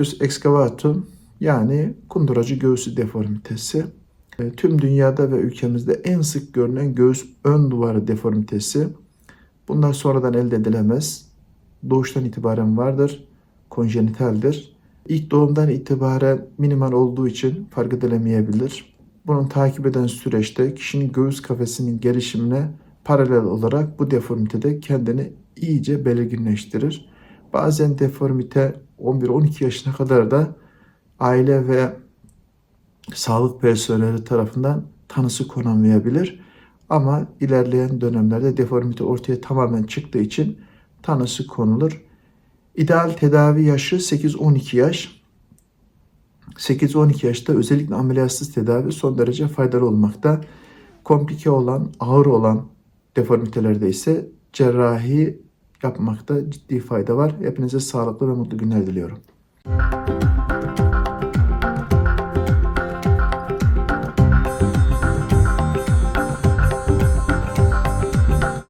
rectus excavatum yani kunduracı göğsü deformitesi. E, Tüm dünyada ve ülkemizde en sık görülen göğüs ön duvarı deformitesi. Bunlar sonradan elde edilemez. Doğuştan itibaren vardır, konjenitaldir. İlk doğumdan itibaren minimal olduğu için fark edilemeyebilir. Bunun takip eden süreçte kişinin göğüs kafesinin gelişimine paralel olarak bu deformitede kendini iyice belirginleştirir. Bazen deformite 11-12 yaşına kadar da aile ve sağlık personeli tarafından tanısı konamayabilir. Ama ilerleyen dönemlerde deformite ortaya tamamen çıktığı için tanısı konulur. İdeal tedavi yaşı 8-12 yaş. 8-12 yaşta özellikle ameliyatsız tedavi son derece faydalı olmakta. Komplike olan, ağır olan deformitelerde ise cerrahi yapmakta ciddi fayda var. Hepinize sağlıklı ve mutlu günler diliyorum.